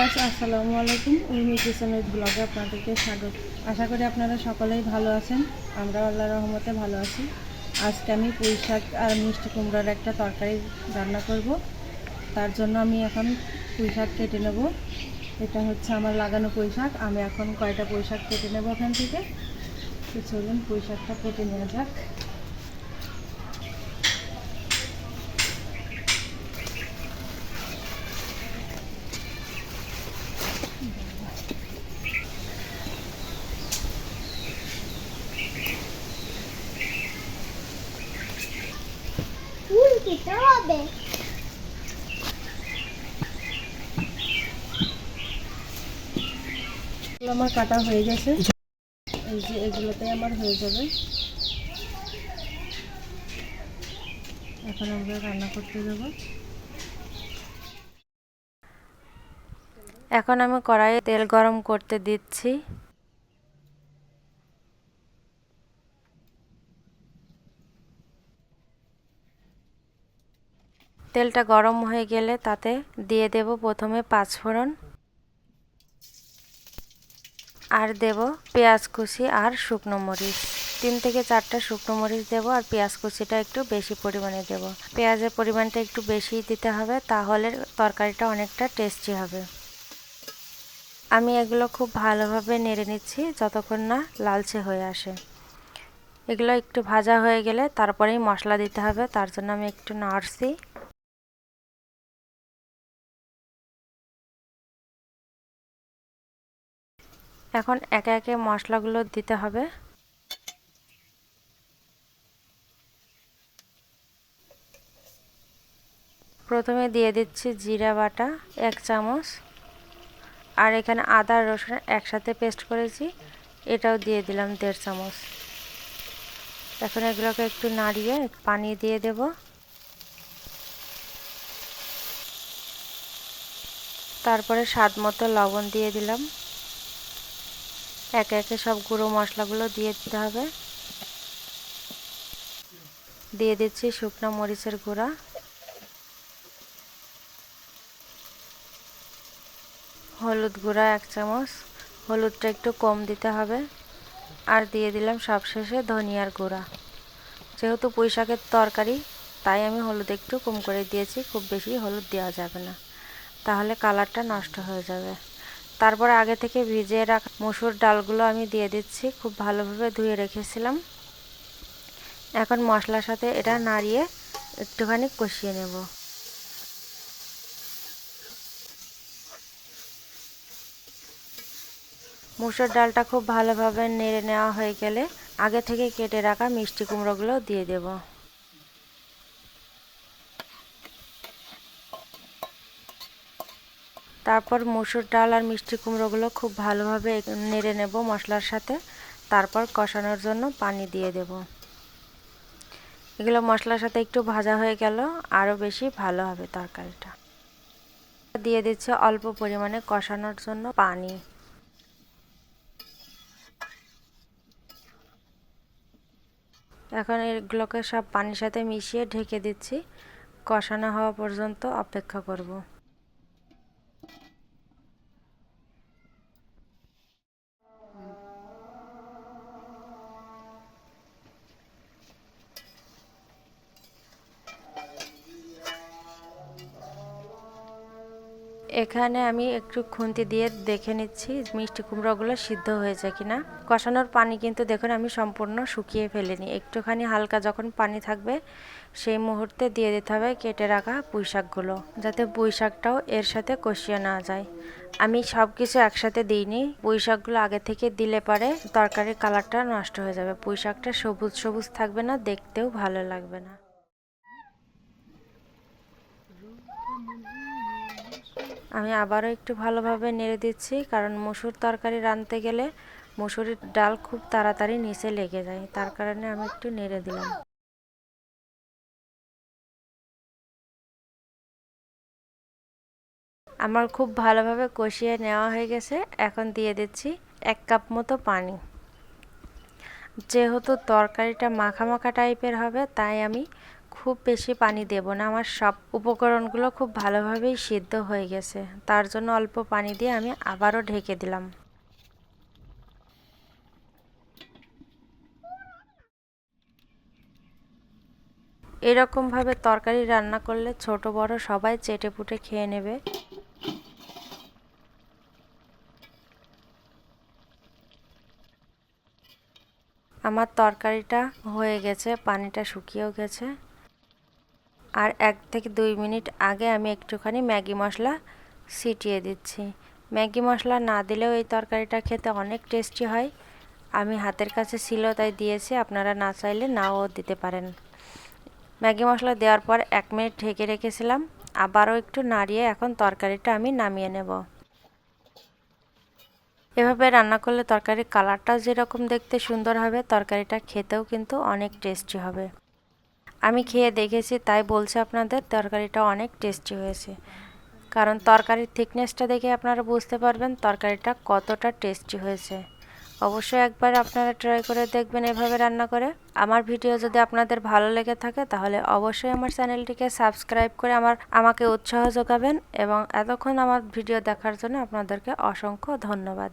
Viewers, আসসালামু আলাইকুম। Urmi kitchen with ব্লগে আপনাদেরকে স্বাগত। আশা করি আপনারা সকলেই ভালো আছেন। আমরা আল্লাহ রহমতে ভালো আছি। আজকে আমি পুঁই শাক আর মিষ্টি কুমড়ার একটা তরকারি রান্না করব। তার জন্য আমি এখন পুঁই শাক কেটে নেব। এটা হচ্ছে আমার লাগানো পুঁই শাক। আমি এখন কয়টা পুঁই শাক কেটে নেব ওখান থেকে? তো চলুন পুঁই শাকটা কেটে নেওয়া যাক। হবে। এগুলো আমার কাটা হয়ে গেছে। এই যে এগুলোতে আমার হয়ে যাবে। এখন আমরা রান্না করতে যাব। এখন আমি কড়াইয়ে তেল গরম করতে দিচ্ছি। তেলটা গরম হয়ে গেলে তাতে দিয়ে দেব প্রথমে পাঁচফোড়ন। আর দেব পেঁয়াজ কুচি আর শুকনো মরিচ। তিন থেকে চারটা শুকনো মরিচ দেবো আর পেঁয়াজ কুচিটা একটু বেশি পরিমাণে দেব। পেঁয়াজের পরিমাণটা একটু বেশি দিতে হবে, তাহলে তরকারিটা অনেকটা টেস্টি হবে। আমি এগুলো খুব ভালোভাবে নেড়ে নিচ্ছি যতক্ষণ না লালচে হয়ে আসে। এগুলো একটু ভাজা হয়ে গেলে তারপরেই মশলা দিতে হবে, তার জন্য আমি একটু নাড়ছি। এখন একে একে মশলাগুলো দিতে হবে। প্রথমে দিয়ে দিচ্ছি জিরা বাটা, এক চামচ। আর এখানে আদা, রসুন একসাথে পেস্ট করেছি, এটাও দিয়ে দিলাম দেড় চামচ। এখন এগুলোকে একটু নাড়িয়ে পানি দিয়ে দেব। তারপরে স্বাদ মতো লবণ দিয়ে দিলাম। একে একে সব গুঁড়ো মশলাগুলো দিয়ে দিতে হবে। দিয়ে দিচ্ছি শুকনো মরিচের গুঁড়া। হলুদ গুঁড়া এক চামচ। হলুদটা একটু কম দিতে হবে। আর দিয়ে দিলাম সবশেষে ধনিয়ার গুঁড়া। যেহেতু পুঁই শাকের তরকারি, তাই আমি হলুদ একটু কম করে দিয়েছি। খুব বেশি হলুদ দেওয়া যাবে না। তাহলে কালারটা নষ্ট হয়ে যাবে। তারপর আগে থেকে ভিজিয়ে রাখা, মসুর ডালগুলো আমি দিয়ে দিচ্ছি, খুব ভালোভাবে ধুয়ে রেখেছিলাম। এখন মশলার সাথে এটা নাড়িয়ে একটুখানি কষিয়ে নেব। মুসুর ডালটা খুব ভালোভাবে নেড়ে নেওয়া হয়ে গেলে আগে থেকে কেটে রাখা মিষ্টি কুমড়োগুলো দিয়ে দেব। তারপর মুসুর ডাল আর মিষ্টি কুমড়োগুলো খুব ভালোভাবে নেড়ে নেব মশলার সাথে। তারপর কষানোর জন্য পানি দিয়ে দেব। এগুলো মশলার সাথে একটু ভাজা হয়ে গেল, আরও বেশি ভালো হবে তরকারিটা। দিয়ে দিচ্ছে অল্প পরিমাণে কষানোর জন্য পানি। এখন এগুলোকে সব পানির সাথে মিশিয়ে ঢেকে দিচ্ছি। কষানো হওয়া পর্যন্ত অপেক্ষা করব। এখানে আমি একটু খুন্তি দিয়ে দেখে নিচ্ছি মিষ্টি কুমড়োগুলো সিদ্ধ হয়েছে কিনা। কষানোর পানি কিন্তু দেখুন আমি সম্পূর্ণ শুকিয়ে ফেলিনি। একটুখানি হালকা যখন পানি থাকবে, সেই মুহূর্তে দিয়ে দিতে হবে কেটে রাখা পুঁই শাকগুলো যাতে পুঁই শাকটাও এর সাথে কষিয়ে না যায়। আমি সব কিছু একসাথে দিইনি। পুঁই শাকগুলো আগে থেকে দিলে পারে তরকারির কালারটা নষ্ট হয়ে যাবে। পুঁই শাকটা সবুজ সবুজ থাকবে না, দেখতেও ভালো লাগবে না। আমি আবারও একটু ভালোভাবে নেড়ে দিচ্ছি, কারণ মসুর তরকারি রাঁধতে গেলে মসুরির ডাল খুব তাড়াতাড়ি নিচে লেগে যায়, তার কারণে আমি একটু নেড়ে দিলাম। আমার খুব ভালোভাবে কষিয়ে নেওয়া হয়ে গেছে, এখন দিয়ে দিচ্ছি এক কাপ মতো পানি। যেহেতু তরকারিটা মাখা মাখা টাইপের হবে, তাই আমি খুব বেশি পানি দেব না। আমার সব উপকরণগুলো খুব ভালোভাবেই সিদ্ধ হয়ে গেছে। তার জন্য অল্প পানি দিয়ে আমি আবারও ঢেকে দিলাম। এরকমভাবে তরকারি রান্না করলে ছোট বড় সবাই চেটে পুটে খেয়ে নেবে। আমার তরকারিটা হয়ে গেছে, পানিটা শুকিয়েও গেছে। আর এক থেকে দুই মিনিট আগে আমি একটুখানি ম্যাগি মশলা ছিটিয়ে দিচ্ছি। ম্যাগি মশলা না দিলেও এই তরকারিটা খেতে অনেক টেস্টি হয়। আমি হাতের কাছে ছিল, তাই দিয়েছি। আপনারা না চাইলে নাও দিতে পারেন। ম্যাগি মশলা দেওয়ার পর এক মিনিট ঢেকে রেখেছিলাম। আবারও একটু নাড়িয়ে এখন তরকারিটা আমি নামিয়ে নেব। এভাবে রান্না করলে তরকারির কালারটাও যেরকম দেখতে সুন্দর হবে, তরকারিটা খেতেও কিন্তু অনেক টেস্টি হবে। আমি খেয়ে দেখেছি, তাই বলছি আপনাদের, তরকারিটা অনেক টেস্টি হয়েছে। কারণ তরকারির থিকনেসটা দেখে আপনারা বুঝতে পারবেন তরকারিটা কতটা টেস্টি হয়েছে। অবশ্যই একবার আপনারা ট্রাই করে দেখবেন এভাবে রান্না করে। আমার ভিডিও যদি আপনাদের ভালো লেগে থাকে, তাহলে অবশ্যই আমার চ্যানেলটিকে সাবস্ক্রাইব করে আমার, আমাকে উৎসাহ যোগাবেন এবং এতক্ষণ আমার ভিডিও দেখার জন্য আপনাদেরকে অসংখ্য ধন্যবাদ।